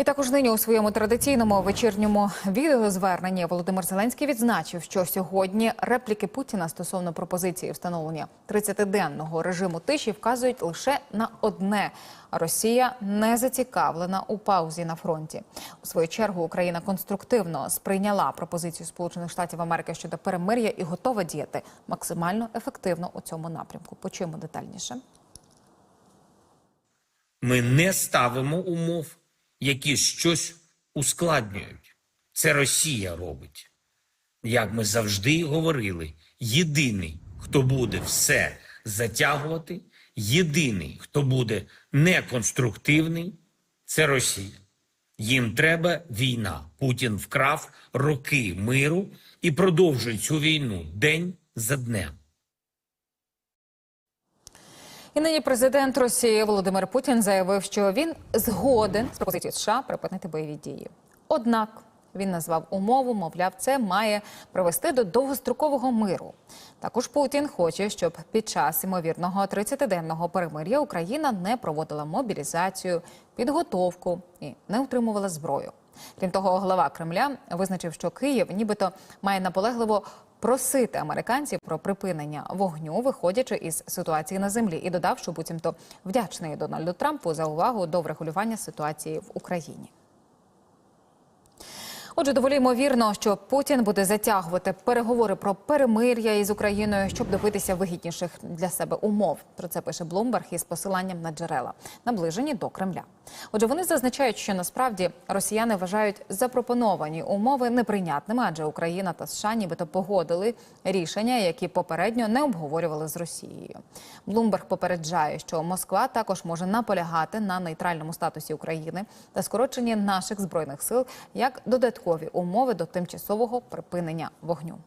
І також нині у своєму традиційному вечірньому відеозверненні Володимир Зеленський відзначив, що сьогодні репліки Путіна стосовно пропозиції встановлення 30-денного режиму тиші вказують лише на одне: Росія не зацікавлена у паузі на фронті. У свою чергу Україна конструктивно сприйняла пропозицію Сполучених Штатів Америки щодо перемир'я і готова діяти максимально ефективно у цьому напрямку. Почуємо детальніше. Ми не ставимо умов, які щось ускладнюють. Це Росія робить. Як ми завжди говорили, єдиний, хто буде все затягувати, єдиний, хто буде неконструктивний, це Росія. Їм треба війна. Путін вкрав роки миру і продовжує цю війну день за днем. І нині президент Росії Володимир Путін заявив, що він згоден з пропозицією США припинити бойові дії. Однак він назвав умову, мовляв, це має привести до довгострокового миру. Також Путін хоче, щоб під час ймовірного 30-денного перемир'я Україна не проводила мобілізацію, підготовку і не утримувала зброю. Крім того, глава Кремля визначив, що Київ нібито має наполегливо просити американців про припинення вогню, виходячи із ситуації на землі, і додав, що буцімто вдячний Дональду Трампу за увагу до врегулювання ситуації в Україні. Отже, доволі ймовірно, що Путін буде затягувати переговори про перемир'я із Україною, щоб добитися вигідніших для себе умов. Про це пише Блумберг із посиланням на джерела, наближені до Кремля. Отже, вони зазначають, що насправді росіяни вважають запропоновані умови неприйнятними, адже Україна та США нібито погодили рішення, які попередньо не обговорювали з Росією. Блумберг попереджає, що Москва також може наполягати на нейтральному статусі України та скороченні наших збройних сил як додаткові умови до тимчасового припинення вогню.